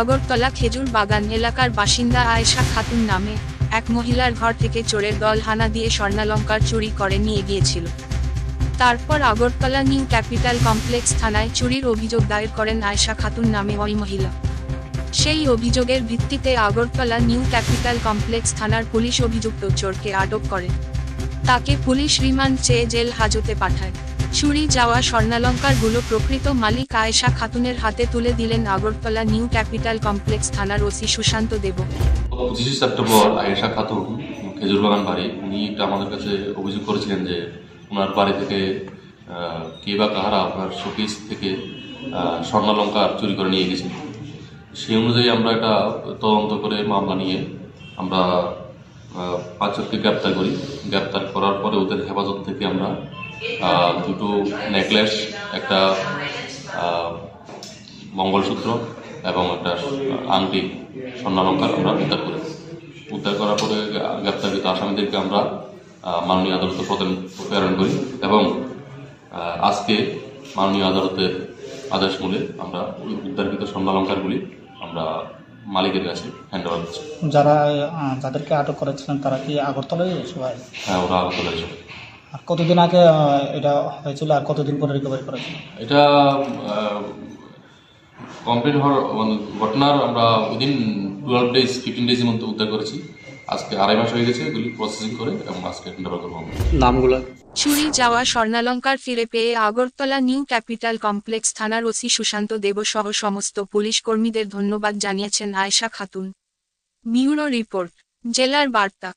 আগরতলা খেজুর বাগান এলাকার বাসিন্দা আয়েশা খাতুন নামে এক মহিলার ঘর থেকে চোরের দল হানা দিয়ে স্বর্ণালঙ্কার চুরি করে নিয়ে গিয়েছিল। তারপর আগরতলা নিউ ক্যাপিটাল কমপ্লেক্স থানায় চুরির অভিযোগ দায়ের করেন আয়েশা খাতুন নামে ওই মহিলা। সেই অভিযোগের ভিত্তিতে আগরতলা নিউ ক্যাপিটাল কমপ্লেক্স থানার পুলিশ অভিযুক্ত চোরকে আটক করে। তাকে পুলিশ রিমান্ড চেয়ে জেল হাজতে পাঠায়। চুরি যাওয়া স্বর্ণালঙ্কারগুলো প্রকৃত মালিক আয়েশা খাতুনের হাতে তুলে দিলেন আগরতলা নিউ ক্যাপিটাল কমপ্লেক্স থানার ওসি সুশান্ত দেব। পঁচিশে সেপ্টেম্বর আয়েশা খাতুন, খেজুর বাগান বাড়ি। উনি একটা আমাদের কাছে অভিযোগ করেছিলেন যে ওনার বাড়ি থেকে কে বা কাহারা আপনার শোকেস থেকে স্বর্ণালঙ্কার চুরি করে নিয়ে গেছে। সেই অনুযায়ী আমরা এটা তদন্ত করে মামলা নিয়ে আমরা পাঁচজনকে গ্রেপ্তার করি। গ্রেপ্তার করার পরে ওদের হেফাজত থেকে আমরা দুটো নেকলেস একটা মঙ্গলসূত্র এবং একটা আংটি স্বর্ণালঙ্কার আমরা উদ্ধার করি। উদ্ধার করার পরে গ্রেপ্তারকৃত আসামিদেরকে আমরা মাননীয় আদালতে প্রদান প্রেরণ করি এবং আজকে মাননীয় আদালতের আদেশ মূলে আমরা উদ্ধারকৃত স্বর্ণালঙ্কারগুলি আমরা মালিকের কাছে হ্যান্ড ওভার করছি। যারা যাদেরকে আটক করেছিলেন তারা কি আগরতলায় সবাই? হ্যাঁ ওরা আগরতলা এসে আর কতদিন আগে এটা হয়েছিল আর কতদিন পরে রিকভারি করেছিল এটা কমপ্লিট হওয়ার মানে ঘটনার আমরা উইদিন টুয়েলভ ডেজ ফিফটিন ডেজের মধ্যে উদ্ধার করেছি। আজকে আড়াই মাস হয়ে গেছে এগুলি প্রসেসিং করে এবং আজকে হ্যান্ড ওভার করব। নামগুলো? চুরি যাওয়া স্বর্ণালঙ্কার ফিরে পেয়ে আগরতলা নিউ ক্যাপিটাল কমপ্লেক্স থানার ওসি সুশান্ত দেব সহ সমস্ত পুলিশ কর্মীদের ধন্যবাদ জানিয়েছেন আয়েশা খাতুন। ব্যুরো রিপোর্ট জেলার বার্তা।